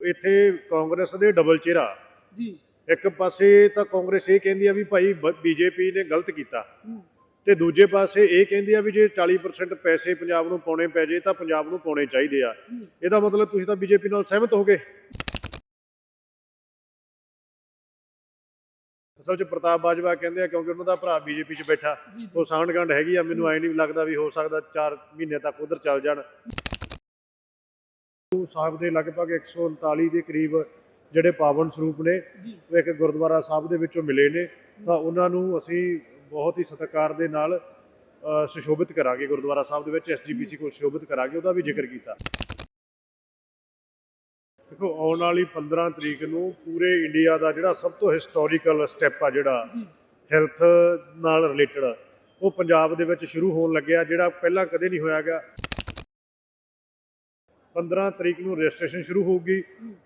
ਇੱਥੇ ਕਾਂਗਰਸ ਦੇ ਡਬਲ ਚਿਹਰਾ। ਜੀ। ਇੱਕ ਪਾਸੇ ਤਾਂ ਕਾਂਗਰਸ ਇਹ ਕਹਿੰਦੀ ਆ ਵੀ ਭਾਈ ਬੀਜੇਪੀ ਨੇ ਗਲਤ ਕੀਤਾ। ਹੂੰ। ਤੇ ਦੂਜੇ ਪਾਸੇ ਇਹ ਕਹਿੰਦੀ ਆ ਵੀ ਜੇ 40% ਪੈਸੇ ਪੰਜਾਬ ਨੂੰ ਪਾਉਣੇ ਪੈ ਜੇ ਤਾਂ ਪੰਜਾਬ ਨੂੰ ਪਾਉਣੇ ਚਾਹੀਦੇ ਆ। ਹੂੰ। ਇਹਦਾ ਮਤਲਬ ਤੁਸੀਂ ਤਾਂ ਬੀਜੇਪੀ ਨਾਲ ਸਹਿਮਤ ਹੋਗੇ? ਅਸਲ 'ਚ ਪ੍ਰਤਾਪ ਬਾਜਵਾ ਕਹਿੰਦੇ ਆ ਕਿਉਂਕਿ ਉਹਨਾਂ ਦਾ ਭਰਾ ਬੀਜੇਪੀ 'ਚ ਬੈਠਾ। ਉਹ ਸਾਂਢਗੰਢ ਹੈਗੀ ਆ ਮੈਨੂੰ ਐ ਨਹੀਂ ਲੱਗਦਾ ਵੀ ਹੋ ਸਕਦਾ 4 ਮਹੀਨੇ ਤੱਕ ਉਧਰ ਚੱਲ ਜਾਣ। ਗੁਰੂ ਸਾਹਿਬ ਦੇ ਲਗਭਗ 139 ਦੇ ਕਰੀਬ ਜਿਹੜੇ ਪਾਵਨ ਸਰੂਪ ਨੇ ਉਹ ਇੱਕ ਗੁਰਦੁਆਰਾ ਸਾਹਿਬ ਦੇ ਵਿੱਚੋਂ ਮਿਲੇ ਨੇ। ਤਾਂ ਉਹਨਾਂ ਨੂੰ ਅਸੀਂ ਬਹੁਤ ਹੀ ਸਤਿਕਾਰ ਦੇ ਨਾਲ ਸੁਸ਼ੋਭਿਤ ਕਰਾਂਗੇ ਗੁਰਦੁਆਰਾ ਸਾਹਿਬ ਦੇ ਵਿੱਚ ਐਸਜੀਪੀਸੀ ਕੋਲ ਸੁਸ਼ੋਭਿਤ ਕਰਾਂਗੇ ਉਹਦਾ ਵੀ ਜ਼ਿਕਰ ਕੀਤਾ। ਦੇਖੋ ਆਉਣ ਵਾਲੀ 15 ਤਰੀਕ ਨੂੰ ਪੂਰੇ ਇੰਡੀਆ ਦਾ ਜਿਹੜਾ ਸਭ ਤੋਂ ਹਿਸਟੋਰੀਕਲ ਸਟੈਪ ਆ ਜਿਹੜਾ ਹੈਲਥ ਨਾਲ ਰਿਲੇਟਡ ਉਹ ਪੰਜਾਬ ਦੇ ਵਿੱਚ ਸ਼ੁਰੂ ਹੋਣ ਲੱਗਿਆ ਜਿਹੜਾ ਪਹਿਲਾਂ ਕਦੇ ਨਹੀਂ ਹੋਇਆਗਾ। 15 ਤਰੀਕ ਨੂੰ ਰਜਿਸਟ੍ਰੇਸ਼ਨ ਸ਼ੁਰੂ ਹੋਊਗੀ।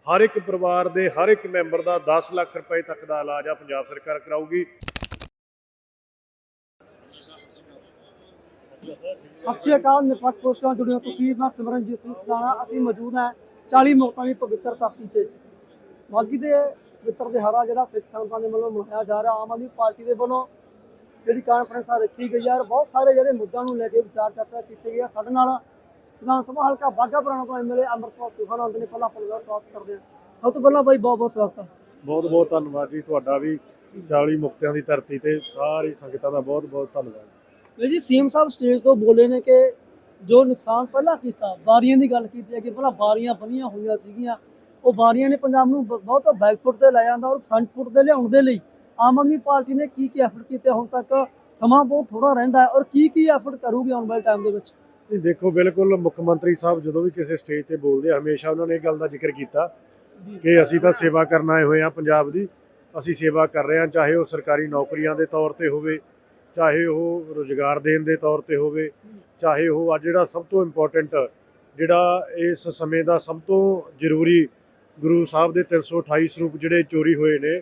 ਹਰ ਇੱਕ ਪਰਿਵਾਰ ਦੇ ਹਰ ਇੱਕ ਮੈਂਬਰ ਦਾ 10 ਲੱਖ ਰੁਪਏ ਤੱਕ ਦਾ ਇਲਾਜ ਆ, ਪੰਜਾਬ ਸਰਕਾਰ ਕਰਾਊਗੀ। ਸਤਿ ਸ਼੍ਰੀ ਅਕਾਲ, ਨਿਰਪੱਖ ਪੋਸਟਾਂ ਜੁੜੀਆਂ ਤੁਸੀਂ। ਮੈਂ ਸਿਮਰਨਜੀਤ ਸਿੰਘ ਸਦਾਣਾ, ਅਸੀਂ ਮੌਜੂਦ ਹਾਂ 40 ਮੌਤਾਂ ਦੀ ਪਵਿੱਤਰ ਧਰਤੀ ਤੇ। ਮਾਗੀ ਦੇ ਪਵਿੱਤਰ ਦਿਹਾੜਾ ਜਿਹੜਾ ਸਿੱਖ ਸੰਗਤਾਂ ਦੇ ਵੱਲੋਂ ਮਨਾਇਆ ਜਾ ਰਿਹਾ, ਆਮ ਆਦਮੀ ਪਾਰਟੀ ਦੇ ਵੱਲੋਂ ਜਿਹੜੀ ਕਾਨਫਰੰਸ ਆ ਰੱਖੀ ਗਈ ਹੈ ਔਰ ਬਹੁਤ ਸਾਰੇ ਜਿਹੜੇ ਮੁੱਦਿਆਂ ਨੂੰ ਲੈ ਕੇ ਵਿਚਾਰ ਚਰਚਾ ਕੀਤੀ ਗਈ ਹੈ ਸਾਡੇ ਨਾਲ ਵਿਧਾਨ ਸਭਾ ਹਲਕਾ ਬਾਗਾ ਪੁਰਾਣਾ ਤੋਂ ਐਮਐਲਏ ਅਮਰਪਾਲ ਸੁਖਾਨੰਦ ਨੇ ਪਹਿਲਾਂ ਆਪਣਾ ਸਵਾਗਤ ਕਰਦੇ ਹਾਂ। ਸਭ ਤੋਂ ਪਹਿਲਾਂ ਬਾਈ ਬਹੁਤ ਬਹੁਤ ਸਵਾਗਤ ਬਹੁਤ ਬਹੁਤ ਧੰਨਵਾਦ ਜੀ ਤੁਹਾਡਾ ਵੀ 40 ਮੁਕਤਿਆਂ ਦੀ ਧਰਤੀ ਤੇ ਸਾਰੀ ਸੰਗਤਾਂ ਦਾ ਬਹੁਤ ਬਹੁਤ ਧੰਨਵਾਦ। ਜੀ ਸੀਐਮ ਸਾਹਿਬ ਸਟੇਜ ਤੋਂ ਬੋਲੇ ਨੇ ਕਿ ਜੋ ਨੁਕਸਾਨ ਪਹਿਲਾਂ ਕੀਤਾ ਬਾਰੀਆਂ ਦੀ ਗੱਲ ਕੀਤੀ ਹੈ ਕਿ ਪਹਿਲਾਂ ਬਾਰੀਆਂ ਬਣੀਆਂ ਹੋਈਆਂ ਸੀਗੀਆਂ ਉਹ ਬਾਰੀਆਂ ਨੇ ਪੰਜਾਬ ਨੂੰ ਬਹੁਤ ਬੈਕਫੁੱਟ ਤੇ ਲੈ ਜਾਂਦਾ ਔਰ ਫਰੰਟ ਫੁੱਟ ਤੇ ਲਿਆਉਣ ਦੇ ਲਈ ਆਮ ਆਦਮੀ ਪਾਰਟੀ ਨੇ ਕੀ ਕੀ ਐਫਰਟ ਕੀਤੇ ਹੁਣ ਤੱਕ ਸਮਾਂ ਬਹੁਤ ਥੋੜਾ ਰਹਿੰਦਾ ਔਰ ਕੀ ਕੀ ਐਫਰਟ ਕਰੂਗੀ ਆਉਣ ਵਾਲੇ ਟਾਈਮ ਦੇ ਵਿੱਚ? ਨਹੀਂ ਦੇਖੋ, ਬਿਲਕੁਲ ਮੁੱਖ ਮੰਤਰੀ ਸਾਹਿਬ ਜਦੋਂ ਵੀ ਕਿਸੇ ਸਟੇਜ ਤੇ ਬੋਲਦੇ ਆ, ਹਮੇਸ਼ਾ ਉਹਨਾਂ ਨੇ ਇਹ ਗੱਲ ਦਾ ਜ਼ਿਕਰ ਕੀਤਾ ਕਿ ਅਸੀਂ ਤਾਂ ਸੇਵਾ ਕਰਨ ਆਏ ਹੋਏ ਆ ਪੰਜਾਬ ਦੀ। ਅਸੀਂ ਸੇਵਾ ਕਰ ਰਹੇ ਹਾਂ, ਚਾਹੇ ਉਹ ਸਰਕਾਰੀ ਨੌਕਰੀਆਂ ਦੇ ਤੌਰ ਤੇ ਹੋਵੇ, ਚਾਹੇ ਉਹ ਰੋਜ਼ਗਾਰ ਦੇਣ ਦੇ ਤੌਰ ਤੇ ਹੋਵੇ, ਚਾਹੇ ਉਹ ਅੱਜ ਜਿਹੜਾ ਸਭ ਤੋਂ ਇੰਪੋਰਟੈਂਟ ਜਿਹੜਾ ਇਸ ਸਮੇਂ ਦਾ ਸਭ ਤੋਂ ਜ਼ਰੂਰੀ ਗੁਰੂ ਸਾਹਿਬ ਦੇ 328 ਸਰੂਪ ਜਿਹੜੇ ਚੋਰੀ ਹੋਏ ਨੇ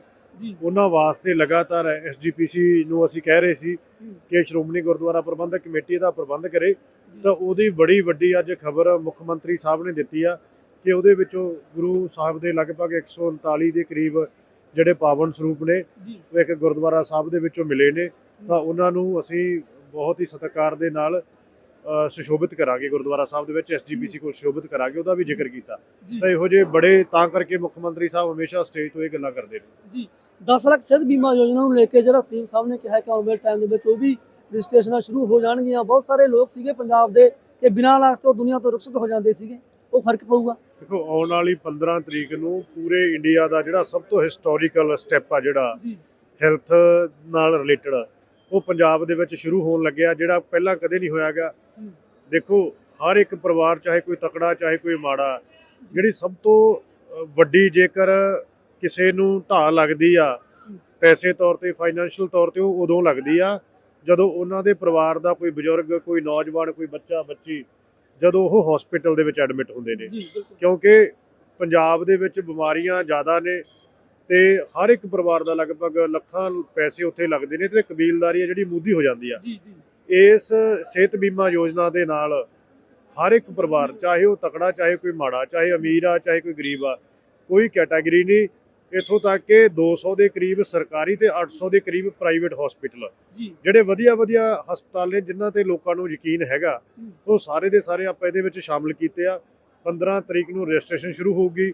ਉਹਨਾਂ ਵਾਸਤੇ ਲਗਾਤਾਰ ਐਸਜੀਪੀਸੀ ਨੂੰ ਅਸੀਂ ਕਹਿ ਰਹੇ ਸੀ ਕਿ ਸ਼੍ਰੋਮਣੀ ਗੁਰਦੁਆਰਾ ਪ੍ਰਬੰਧਕ ਕਮੇਟੀ ਦਾ ਪ੍ਰਬੰਧ ਕਰੇ। ਤਾਂ ਉਹਦੀ ਬੜੀ ਵੱਡੀ ਅੱਜ ਖਬਰ ਮੁੱਖ ਮੰਤਰੀ ਸਾਹਿਬ ਨੇ ਦਿੱਤੀ ਆ ਕਿ ਉਹਦੇ ਵਿੱਚੋਂ ਗੁਰੂ ਸਾਹਿਬ ਦੇ ਲਗਭਗ 139 ਦੇ ਕਰੀਬ ਜਿਹੜੇ ਪਾਵਨ ਸਰੂਪ ਨੇ ਇੱਕ ਗੁਰਦੁਆਰਾ ਸਾਹਿਬ ਦੇ ਵਿੱਚੋਂ ਮਿਲੇ ਨੇ। ਤਾਂ ਉਹਨਾਂ ਨੂੰ ਅਸੀਂ ਬਹੁਤ ਹੀ ਸਤਿਕਾਰ ਦੇ ਨਾਲ ਸੁਸ਼ੋਭਿਤ ਕਰਾਂਗੇ ਗੁਰਦੁਆਰਾ ਸਾਹਿਬ ਦੇ ਵਿੱਚ ਐਸਜੀਪੀਸੀ ਕੋਲ ਸੁਸ਼ੋਭਿਤ ਕਰਾਂਗੇ ਉਹਦਾ ਵੀ ਜ਼ਿਕਰ ਕੀਤਾ। ਤਾਂ ਇਹੋ ਜਿਹੇ ਬੜੇ ਤਾਂ ਕਰਕੇ ਮੁੱਖ ਮੰਤਰੀ ਸਾਹਿਬ ਹਮੇਸ਼ਾ ਸਟੇਜ ਤੋਂ ਇਹ ਗੱਲਾਂ ਕਰਦੇ ਨੇ। ਜੀ 10 ਲੱਖ ਸਿਹਤ ਬੀਮਾ ਯੋਜਨਾ ਨੂੰ ਲੈ ਕੇ ਜਿਹੜਾ ਸੀਐਮ ਸਾਹਿਬ ਨੇ ਕਿਹਾ ਕਿ ਆਉਣ ਵਾਲੇ ਟਾਈਮ ਦੇ ਵਿੱਚ ਉਹ ਵੀ ਰਜਿਸਟ੍ਰੇਸ਼ਨਾਂ ਸ਼ੁਰੂ ਹੋ ਜਾਣਗੀਆਂ। ਬਹੁਤ ਸਾਰੇ ਲੋਕ ਸੀਗੇ ਪੰਜਾਬ ਦੇ ਕਿ ਬਿਨਾਂ ਇਲਾਜ ਤੋਂ ਦੁਨੀਆ ਤੋਂ ਰੁਖਸਤ ਹੋ ਜਾਂਦੇ ਸੀਗੇ। ਉਹ ਫ਼ਰਕ ਪਊਗਾ। ਦੇਖੋ ਆਉਣ ਵਾਲੀ 15 ਤਰੀਕ ਨੂੰ ਪੂਰੇ ਇੰਡੀਆ ਦਾ ਜਿਹੜਾ ਸਭ ਤੋਂ ਹਿਸਟੋਰੀਕਲ ਸਟੈਪ ਆ ਜਿਹੜਾ ਹੈਲਥ ਨਾਲ ਰਿਲੇਟਡ ਉਹ ਪੰਜਾਬ ਦੇ ਵਿੱਚ ਸ਼ੁਰੂ ਹੋਣ ਲੱਗਿਆ ਜਿਹੜਾ ਪਹਿਲਾਂ ਕਦੇ ਨਹੀਂ ਹੋਇਆਗਾ ਹੂੰ। ਦੇਖੋ ਹਰ ਇੱਕ ਪਰਿਵਾਰ ਚਾਹੇ ਕੋਈ ਤਕੜਾ ਚਾਹੇ ਕੋਈ ਮਾੜਾ ਜਿਹੜੀ ਸਭ ਤੋਂ ਵੱਡੀ ਜੇਕਰ ਕਿਸੇ ਨੂੰ ਢਾਹ ਲੱਗਦੀ ਆ। ਪੈਸੇ ਤੌਰ ਤੇ ਫਾਈਨੈਂਸ਼ੀਅਲ ਤੌਰ ਤੇ ਉਹ ਉਦੋਂ ਲੱਗਦੀ ਆ ਜਦੋਂ ਉਹਨਾਂ ਦੇ ਪਰਿਵਾਰ ਦਾ ਕੋਈ ਬਜ਼ੁਰਗ ਕੋਈ ਨੌਜਵਾਨ ਕੋਈ ਬੱਚਾ ਬੱਚੀ ਜਦੋਂ ਉਹ ਹਸਪੀਟਲ ਦੇ ਵਿੱਚ ਐਡਮਿਟ ਹੁੰਦੇ ਨੇ ਕਿਉਂਕਿ ਪੰਜਾਬ ਦੇ ਵਿੱਚ ਬਿਮਾਰੀਆਂ ਜ਼ਿਆਦਾ ਨੇ ਤੇ ਹਰ ਇੱਕ ਪਰਿਵਾਰ ਦਾ ਲਗਭਗ ਲੱਖਾਂ ਪੈਸੇ ਉੱਥੇ ਲੱਗਦੇ ਨੇ ਤੇ ਕਬੀਲਦਾਰੀ ਜਿਹੜੀ ਮੂਦੀ ਹੋ ਜਾਂਦੀ ਆ। ਇਸ ਸਿਹਤ ਬੀਮਾ ਯੋਜਨਾ ਦੇ ਨਾਲ ਹਰ ਇੱਕ ਪਰਿਵਾਰ ਚਾਹੇ ਉਹ ਤਕੜਾ ਚਾਹੇ ਕੋਈ ਮਾੜਾ ਚਾਹੇ ਅਮੀਰ ਆ ਚਾਹੇ ਕੋਈ ਗਰੀਬ ਆ ਕੋਈ ਕੈਟਾਗਰੀ ਨਹੀਂ। ਇੱਥੋਂ ਤੱਕ ਕਿ 200 ਦੇ ਕਰੀਬ ਸਰਕਾਰੀ ਤੇ 800 ਦੇ ਕਰੀਬ ਪ੍ਰਾਈਵੇਟ ਹਸਪੀਟਲ। ਜਿਹੜੇ ਵਧੀਆ ਵਧੀਆ ਹਸਪਤਾਲ ਨੇ ਜਿਨ੍ਹਾਂ ਤੇ ਲੋਕਾਂ ਨੂੰ ਯਕੀਨ ਹੈਗਾ। ਉਹ ਸਾਰੇ ਦੇ ਸਾਰੇ ਆਪਾਂ ਇਹਦੇ ਵਿੱਚ ਸ਼ਾਮਲ ਕੀਤੇ ਆ। 15 ਤਰੀਕ ਨੂੰ ਰਜਿਸਟ੍ਰੇਸ਼ਨ ਸ਼ੁਰੂ ਹੋਊਗੀ।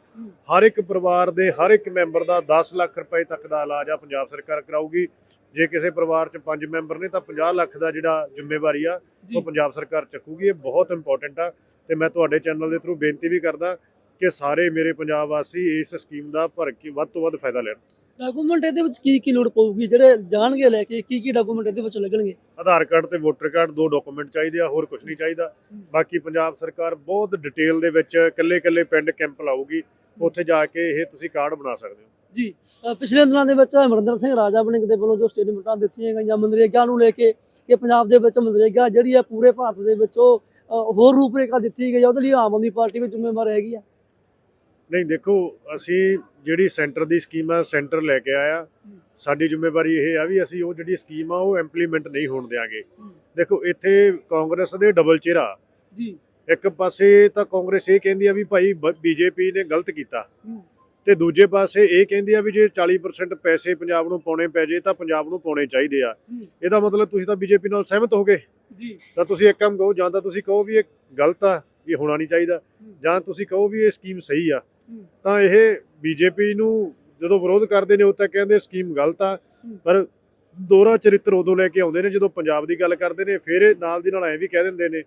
ਹਰ ਇੱਕ ਪਰਿਵਾਰ ਦੇ ਹਰ ਇੱਕ ਮੈਂਬਰ ਦਾ 10 ਲੱਖ ਰੁਪਏ ਤੱਕ ਦਾ ਇਲਾਜ ਆ ਪੰਜਾਬ ਸਰਕਾਰ ਕਰਾਊਗੀ। ਜੇ ਕਿਸੇ ਪਰਿਵਾਰ 'ਚ 5 ਮੈਂਬਰ ਨੇ ਤਾਂ 50 ਲੱਖ ਦਾ ਜਿਹੜਾ ਜ਼ਿੰਮੇਵਾਰੀ ਆ ਉਹ ਪੰਜਾਬ ਸਰਕਾਰ ਚੱਕੂਗੀ। ਇਹ ਬਹੁਤ ਇੰਪੋਰਟੈਂਟ ਆ ਤੇ ਮੈਂ ਤੁਹਾਡੇ ਚੈਨਲ ਦੇ ਥਰੂ ਬੇਨਤੀ ਵੀ ਕਰਦਾ ਕਿ ਸਾਰੇ ਮੇਰੇ ਪੰਜਾਬ ਵਾਸੀ ਇਸ ਸਕੀਮ ਦਾ ਭਰ ਕੇ ਵੱਧ ਤੋਂ ਵੱਧ ਫਾਇਦਾ ਲੈਣ। ਡਾਕੂਮੈਂਟ ਇਹਦੇ ਵਿੱਚ ਕੀ ਕੀ ਲੋੜ ਪਊਗੀ? ਜਿਹੜੇ ਜਾਣਗੇ ਲੈ ਕੇ ਕੀ ਕੀ ਡਾਕੂਮੈਂਟ ਇਹਦੇ ਵਿੱਚ ਲੱਗਣਗੇ? ਆਧਾਰ ਕਾਰਡ ਤੇ ਵੋਟਰ ਕਾਰਡ ਦੋ ਡਾਕੂਮੈਂਟ ਚਾਹੀਦੇ ਆ ਹੋਰ ਕੁਝ ਨਹੀਂ ਚਾਹੀਦਾ। ਬਾਕੀ ਪੰਜਾਬ ਸਰਕਾਰ ਬਹੁਤ ਡਿਟੇਲ ਦੇ ਵਿੱਚ ਕੱਲੇ-ਕੱਲੇ ਪਿੰਡ ਕੈਂਪ ਲਾਊਗੀ ਉੱਥੇ ਜਾ ਕੇ ਇਹ ਤੁਸੀਂ ਕਾਰਡ ਬਣਾ ਸਕਦੇ ਹੋ। ਜੀ ਪਿਛਲੇ ਦਿਨਾਂ ਦੇ ਵਿੱਚ ਅਮਰਿੰਦਰ ਸਿੰਘ ਰਾਜਾ ਬਣੇ ਦੇ ਵੱਲੋਂ ਜੋ ਸਟੇਟਮੈਂਟਾਂ ਦਿੱਤੀਆਂ ਗਈਆਂ ਮਨਰੇਗਾ ਨੂੰ ਲੈ ਕੇ ਕਿ ਪੰਜਾਬ ਦੇ ਵਿੱਚ ਮਨਰੇਗਾ ਜਿਹੜੀ ਹੈ ਪੂਰੇ ਭਾਰਤ ਦੇ ਵਿੱਚ ਉਹ ਹੋਰ ਰੂਪਰੇਖਾ ਦਿੱਤੀ ਗਈ ਹੈ ਉਹਦੇ ਲਈ ਆਮ ਆਦਮੀ ਪਾਰਟੀ ਵੀ ਜ਼ਿੰਮੇਵਾਰ ਹੈਗੀ ਆ। ਨਹੀਂ ਦੇਖੋ ਅਸੀਂ ਜਿਹੜੀ ਸੈਂਟਰ ਦੀ ਸਕੀਮ ਆ ਸੈਂਟਰ ਲੈ ਕੇ ਆਇਆ। ਸਾਡੀ ਜ਼ਿੰਮੇਵਾਰੀ ਇਹ ਆ ਵੀ ਅਸੀਂ ਉਹ ਜਿਹੜੀ ਸਕੀਮ ਆ ਉਹ ਇੰਪਲੀਮੈਂਟ ਨਹੀਂ ਹੋਣ ਦਿਆਂਗੇ। ਦੇਖੋ ਇੱਥੇ ਕਾਂਗਰਸ ਦੇ ਡਬਲ ਚਿਹਰਾ। ਜੀ। ਇੱਕ ਪਾਸੇ ਤਾਂ ਕਾਂਗਰਸ ਇਹ ਕਹਿੰਦੀ ਆ ਵੀ ਭਾਈ ਬੀਜੇਪੀ ਨੇ ਗਲਤ ਕੀਤਾ। ਤੇ ਦੂਜੇ ਪਾਸੇ ਇਹ ਕਹਿੰਦੀ ਆ ਵੀ ਜੇ 40% ਪੈਸੇ ਪੰਜਾਬ ਨੂੰ ਪਾਉਣੇ ਪੈ ਜੇ ਤਾਂ ਪੰਜਾਬ ਨੂੰ ਪਾਉਣੇ ਚਾਹੀਦੇ ਆ। ਇਹਦਾ ਮਤਲਬ ਤੁਸੀਂ ਤਾਂ ਬੀਜੇਪੀ ਨਾਲ ਸਹਿਮਤ ਹੋਗੇ। ਜੀ। ਤਾਂ ਤੁਸੀਂ ਇੱਕ ਕੰਮ ਕਹੋ ਜਾਂ ਤਾਂ ਤੁਸੀਂ ਕਹੋ ਵੀ ਇਹ ਗਲਤ ਆ ਇਹ ਹੋਣਾ ਨਹੀਂ ਚਾਹੀਦਾ। ਜਾਂ ਤੁਸੀਂ ਕਹੋ ਵੀ ਇਹ ਸਕੀਮ ਸਹੀ ਆ। ਤਾਂ ਇਹ ਬੀਜੇਪੀ ਨੂੰ ਜਦੋਂ ਵਿਰੋਧ ਕਰਦੇ ਨੇ ਉਹ ਤਾਂ ਕਹਿੰਦੇ ਸਕੀਮ ਗਲਤ ਆ। ਪਰ ਦੋਹਰਾ ਚਰਿੱਤਰ ਉਦੋਂ ਲੈ ਕੇ ਆਉਂਦੇ ਨੇ ਜਦੋਂ ਪੰਜਾਬ ਦੀ ਗੱਲ ਕਰਦੇ ਨੇ ਫਿਰ ਇਹ ਨਾਲ ਦੀ ਨਾਲ ਐਂ ਵੀ ਕਹਿ ਦਿੰਦੇ ਨੇ।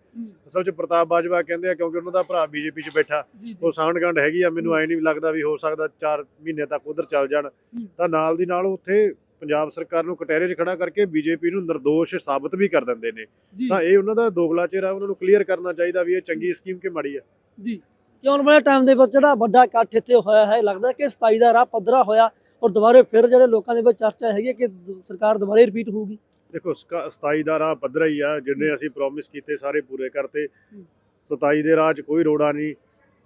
ਅਸਲ 'ਚ ਪ੍ਰਤਾਪ ਬਾਜਵਾ ਕਹਿੰਦੇ ਆ ਕਿਉਂਕਿ ਉਹਨਾਂ ਦਾ ਭਰਾ ਬੀਜੇਪੀ 'ਚ ਬੈਠਾ ਉਹ ਸਾਂਢਗੰਢ ਹੈਗੀ ਆ ਮੈਨੂੰ ਐ ਨਹੀਂ ਲੱਗਦਾ ਵੀ ਹੋ ਸਕਦਾ 4 ਮਹੀਨੇ ਤੱਕ ਉਧਰ ਚੱਲ ਜਾਣ। ਤਾਂ ਨਾਲ ਦੀ ਨਾਲ ਉੱਥੇ ਪੰਜਾਬ ਸਰਕਾਰ ਨੂੰ ਕਟਹਿਰੇ 'ਚ ਖੜਾ ਕਰਕੇ ਬੀਜੇਪੀ ਨੂੰ ਨਿਰਦੋਸ਼ ਸਾਬਤ ਵੀ ਕਰ ਦਿੰਦੇ ਨੇ। ਤਾਂ ਇਹ ਉਹਨਾਂ ਦਾ ਦੋਗਲਾ ਚਿਹਰਾ ਉਹਨਾਂ ਨੂੰ ਕਲੀਅਰ ਕਰਨਾ ਚਾਹੀਦਾ ਵੀ ਇਹ ਚੰਗੀ ਸਕੀਮ ਕਿ ਮਾੜੀ ਆ। ਜੀ। ਕਿ ਆਉਣ ਵਾਲੇ ਟਾਈਮ ਦੇ ਵਿੱਚ ਜਿਹੜਾ ਵੱਡਾ ਇਕੱਠ ਇੱਥੇ ਹੋਇਆ ਹੈ ਲੱਗਦਾ ਕਿ 27 ਦਾ ਰਾਹ ਪੱਧਰਾ ਹੋਇਆ ਔਰ ਦੁਬਾਰੇ ਫਿਰ ਜਿਹੜੇ ਲੋਕਾਂ ਦੇ ਵਿੱਚ ਚਰਚਾ ਹੈਗੀ ਕਿ ਸਰਕਾਰ ਦੁਬਾਰੇ ਰਿਪੀਟ ਹੋਊਗੀ। ਦੇਖੋ ਸਕਾ- 27 ਦਾ ਰਾਹ ਪੱਧਰਾ ਹੀ ਆ ਜਿੰਨੇ ਅਸੀਂ ਪ੍ਰੋਮਿਸ ਕੀਤੇ ਸਾਰੇ ਪੂਰੇ ਕਰਤੇ। 27 ਦੇ ਰਾਹ 'ਚ ਕੋਈ ਰੋੜਾ ਨਹੀਂ।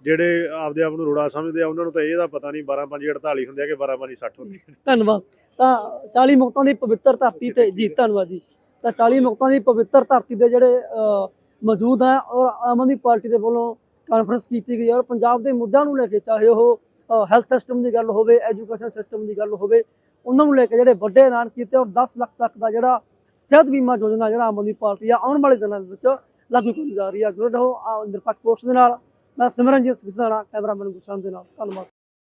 ਜਿਹੜੇ ਆਪਦੇ ਆਪ ਨੂੰ ਰੋੜਾ ਸਮਝਦੇ ਆ ਉਹਨਾਂ ਨੂੰ ਤਾਂ ਇਹਦਾ ਪਤਾ ਨਹੀਂ 12 5 48 ਹੁੰਦੇ ਆ ਕਿ 12 5 60 ਹੁੰਦੇ ਧੰਨਵਾਦ। ਤਾਂ 40 ਮੁਕਤਾਂ ਦੀ ਪਵਿੱਤਰ ਧਰਤੀ ਤੇ ਜੀ ਧੰਨਵਾਦ। ਜੀ। ਤਾਂ 40 ਮੁਕਤਾਂ ਦੀ ਪਵਿੱਤਰ ਧਰਤੀ ਦੇ ਜਿਹੜੇ ਮੌਜੂਦ ਹੈ ਔਰ ਆਮ ਆਦਮੀ ਪਾਰਟੀ ਦੇ ਵੱਲੋਂ ਕਾਨਫਰੰਸ ਕੀਤੀ ਗਈ ਔਰ ਪੰਜਾਬ ਦੇ ਮੁੱਦਿਆਂ ਨੂੰ ਲੈ ਕੇ ਚਾਹੇ ਉਹ ਹੈਲਥ ਸਿਸਟਮ ਦੀ ਗੱਲ ਹੋਵੇ ਐਜੂਕੇਸ਼ਨ ਸਿਸਟਮ ਦੀ ਗੱਲ ਹੋਵੇ, ਉਹਨਾਂ ਨੂੰ ਲੈ ਕੇ ਜਿਹੜੇ ਵੱਡੇ ਐਲਾਨ ਕੀਤੇ ਔਰ 10 ਲੱਖ ਤੱਕ ਦਾ ਜਿਹੜਾ ਸਿਹਤ ਬੀਮਾ ਯੋਜਨਾ ਜਿਹੜਾ ਆਮ ਆਦਮੀ ਪਾਰਟੀ ਆ ਆਉਣ ਵਾਲੇ ਦਿਨਾਂ ਦੇ ਵਿੱਚ ਲਾਗੂ ਕੀਤੀ ਜਾ ਰਹੀ ਹੈ। ਜੁੜੇ ਰਹੋ ਨਿਰਪੱਖ ਪੋਸਟ ਦੇ ਨਾਲ, ਮੈਂ ਸਿਮਰਨਜੀਤ ਸਿਸਾਣਾ ਕੈਮਰਾਮੈਨ ਗੁਰਸ਼ਾਨ ਦੇ ਨਾਲ, ਧੰਨਵਾਦ।